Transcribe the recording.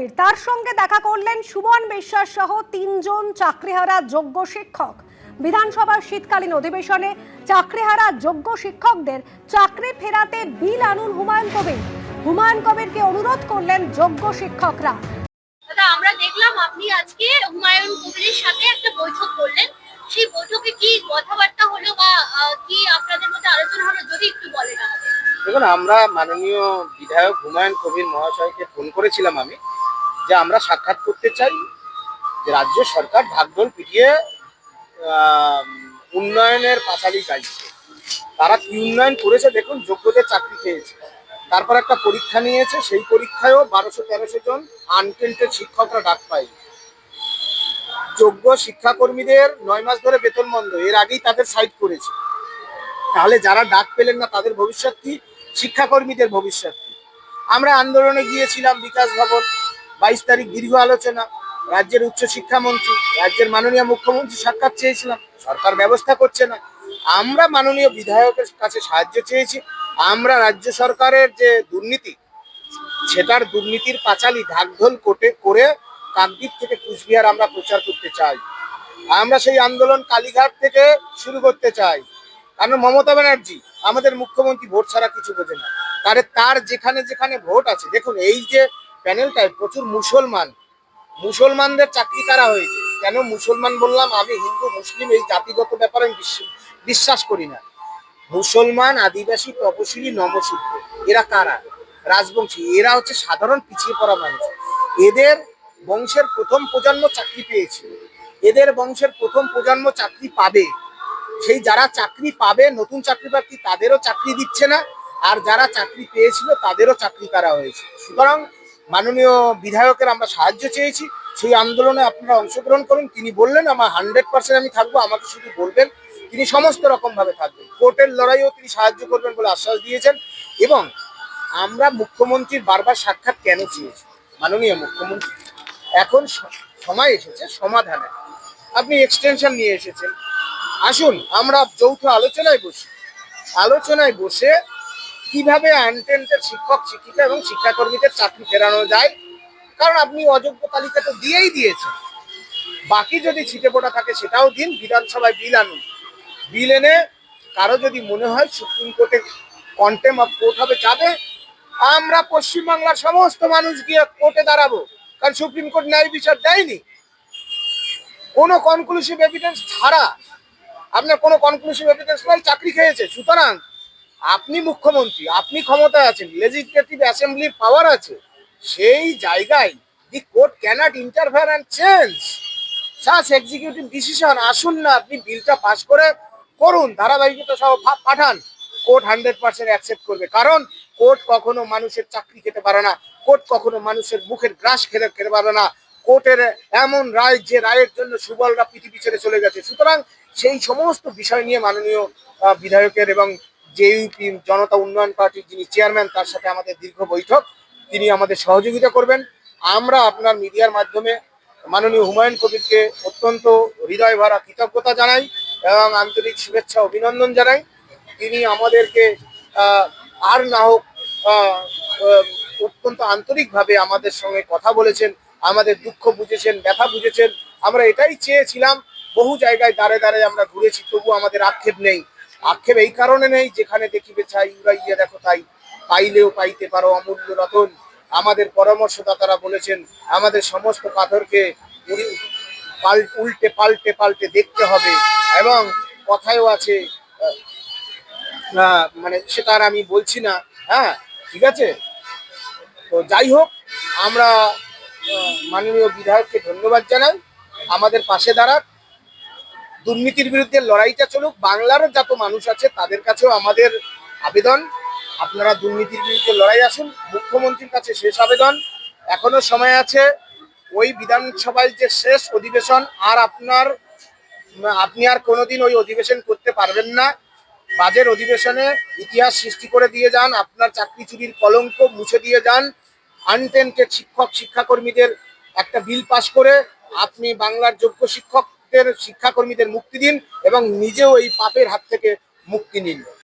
কবির তার সঙ্গে দেখা করলেন সুমন বিশ্বাস সহ তিনজন চাকরিহারা যোগ্য শিক্ষক। বিধানসভার শীতকালীন অধিবেশনে চাকরিহারা যোগ্য শিক্ষকদের চাকরি ফেরাতে বিল আনুন হুমায়ুন কবির। হুমায়ুন কবিরকে অনুরোধ করলেন যোগ্য শিক্ষকরা। দাদা আমরা দেখলাম আপনি আজকে হুমায়ুন কবিরের সাথে একটা বৈঠক করলেন। সেই বৈঠকে কি কথাবার্তা হলো বা কি আপনাদের মধ্যে আলোচনা হলো যদি একটু বলেন আমাদের দেখুন আমরা মাননীয় বিধায়ক হুমায়ুন কবির মহাশয়কে ফোন করেছিলাম আমি। যে আমরা সাক্ষাৎ করতে চাই যে রাজ্য সরকার ঢাকঢোল পিটিয়ে উন্নয়নের পাঁচালি গাইছে। তারা কি উন্নয়ন করেছে? দেখুন, যোগ্যদের চাকরি পেয়েছে। তারপর একটা পরীক্ষা নিয়েছে, সেই পরীক্ষায়ও বারোশো তেরোশো জন আনটেন্টেড শিক্ষকরা ডাক পায় যোগ্য শিক্ষাকর্মীদের নয় মাস ধরে বেতন বন্ধ, এর আগেই তাদের সাইড করেছে। তাহলে যারা ডাক পেলেন না, তাদের ভবিষ্যৎ কি? শিক্ষাকর্মীদের ভবিষ্যৎ কি? আমরা আন্দোলনে গিয়েছিলাম বিকাশ ভবন বাইশ তারিখ দীর্ঘ আলোচনা। রাজ্যের উচ্চ শিক্ষামন্ত্রী, রাজ্যের মাননীয় মুখ্যমন্ত্রী সাক্ষাৎ চেয়েছিলাম। সরকার ব্যবস্থা করছে না। আমরা মাননীয় বিধায়কের কাছে সাহায্য চেয়েছি। আমরা রাজ্য সরকারের যে দুর্নীতি, সেটার দুর্নীতির পাঁচালি ঢাকঢোল কোটে করে কাকদ্বীপ থেকে কুচবিহার আমরা প্রচার করতে চাই। আমরা সেই আন্দোলন কালীঘাট থেকে শুরু করতে চাই। কারণ মমতা ব্যানার্জি, আমাদের মুখ্যমন্ত্রী ভোট ছাড়া কিছু বোঝে না। তারে তার যেখানে যেখানে ভোট আছে, দেখুন, এই যে প্যানেলটায় প্রচুর মুসলমান। মুসলমানদের চাকরি কারা হয়েছে? কেন মুসলমান বললাম, আমি হিন্দু, মুসলিম, এই জাতিগত ব্যাপারে আমি বিশ্বাস করি না। মুসলমান আদিবাসী তপশিলি নমশূদ্র এরা কারা? রাজবংশী, এরা হচ্ছে সাধারণ পিছিয়ে পড়া মানুষ। এদের বংশের প্রথম প্রজন্ম চাকরি পেয়েছিল এদের বংশের প্রথম প্রজন্ম চাকরি পাবে। সেই যারা চাকরি পাবে, নতুন চাকরি প্রার্থী, তাদেরও চাকরি দিচ্ছে না। আর যারা চাকরি পেয়েছিল, তাদেরও চাকরি করা হয়েছে? সুতরাং মাননীয় বিধায়কের আমরা সাহায্য চেয়েছি। সেই আন্দোলনে আপনারা অংশগ্রহণ করুন। তিনি বললেন, আমার হান্ড্রেড পার্সেন্ট আমি থাকব। আমাকে শুধু বলবেন, তিনি সমস্ত রকম ভাবে থাকবেন। কোর্টের লড়াইও তিনি সাহায্য করবেন বলে আশ্বাস দিয়েছেন এবং আমরা মুখ্যমন্ত্রীর বারবার সাক্ষাৎ কেন চেয়েছি? মাননীয় মুখ্যমন্ত্রী, এখন সময় এসেছে সমাধানে। আপনি এক্সটেনশন নিয়ে এসেছেন। আসুন, আমরা যৌথ আলোচনায় বসি। আলোচনায় বসে কীভাবে আনটেন্টেড শিক্ষক, শিক্ষিকা এবং শিক্ষাকর্মীদের চাকরি ফেরানো যায়? কারণ আপনি অযোগ্য তালিকা তো দিয়েই দিয়েছেন। বাকি যদি ছিটে পোটা থাকে সেটাও দিন, বিধানসভায় বিল আনুন। বিল এনে কারও যদি মনে হয় সুপ্রিম কোর্টে কন্টেম অফ কোর্ট হবে, যাবে, আমরা পশ্চিমবাংলার সমস্ত মানুষ গিয়ে কোর্টে দাঁড়াবো। কারণ সুপ্রিম কোর্ট ন্যায় বিচার দেয়নি। কোনো কনক্লুসিভ এভিডেন্স ছাড়া আপনার কোনো কনক্লুসিভ এভিডেন্স নাই, চাকরি খেয়েছে। সুতরাং আপনি মুখ্যমন্ত্রী, আপনি ক্ষমতায় আছেন লেজিসলেটিভ অ্যাসেম্বলির পাওয়ার আছে, সেই জায়গায় the court cannot interfere and change such executive decision আসুন না, আপনি বিলটা পাস করে করুন, ধারাবাহিকতা সহ পাঠান। কোর্ট হান্ড্রেড পার্সেন্ট অ্যাকসেপ্ট করবে, কারণ কোর্ট কখনো মানুষের চাকরি খেতে পারে না কোর্ট কখনো মানুষের মুখের গ্রাস খেতে খেতে পারে না। কোর্টের এমন রায়, যে রায়ের জন্য সুবলরা পৃথিবী ছেড়ে চলে গেছে। সুতরাং সেই সমস্ত বিষয় নিয়ে মাননীয় বিধায়কের এবং জেইউপি জনতা উন্নয়ন পার্টির যিনি চেয়ারম্যান, তার সাথে আমাদের দীর্ঘ বৈঠক। তিনি আমাদের সহযোগিতা করবেন। আমরা আপনার মিডিয়ার মাধ্যমে মাননীয় হুমায়ুন কবিরকে অত্যন্ত হৃদয় ভরা কৃতজ্ঞতা জানাই এবং আন্তরিক শুভেচ্ছা, অভিনন্দন জানাই। তিনি আমাদেরকে আর না হোক অত্যন্ত আন্তরিকভাবে আমাদের সঙ্গে কথা বলেছেন, আমাদের দুঃখ বুঝেছেন, ব্যথা বুঝেছেন। আমরা এটাই চেয়েছিলাম, বহু জায়গায় দাঁড়ে দাঁড়ে আমরা ঘুরেছি তবু আমাদের আক্ষেপ নেই। আক্ষেপ এই কারণে নেই যেখানে দেখিবে চাই উড়াইয়া দেখো তাই। পাইলেও পাইতে পারো অমূল্য রতন। আমাদের পরামর্শদাতারা বলেছেন, আমাদের সমস্ত পাথরকে উল্টে পাল্টে পাল্টে দেখতে হবে এবং কথায়ও আছে মানে সেটা আর আমি বলছি না হ্যাঁ ঠিক আছে? তো যাই হোক, আমরা মাননীয় বিধায়ককে ধন্যবাদ জানাই। আমাদের পাশে দাঁড়াক। দুর্নীতির বিরুদ্ধে লড়াইটা চলুক, বাংলার যত মানুষ আছে তাদের কাছেও আমাদের আবেদন। আপনারা দুর্নীতির বিরুদ্ধে লড়াই আসুন, মুখ্যমন্ত্রীর কাছে শেষ আবেদন। এখনও সময় আছে, ওই বিধানসভায় যে শেষ অধিবেশন, আর আপনার, আপনি আর কোনোদিন ওই অধিবেশন করতে পারবেন না। বাজের অধিবেশনে ইতিহাস সৃষ্টি করে দিয়ে যান, আপনার চাকরি চুরির কলঙ্ক মুছে দিয়ে যান। আনটেন্টেড শিক্ষক, শিক্ষাকর্মীদের একটা বিল পাশ করে আপনি বাংলার যোগ্য শিক্ষকদের শিক্ষাকর্মীদের মুক্তি দিন এবং নিজেও এই পাপের হাত থেকে মুক্তি নিন।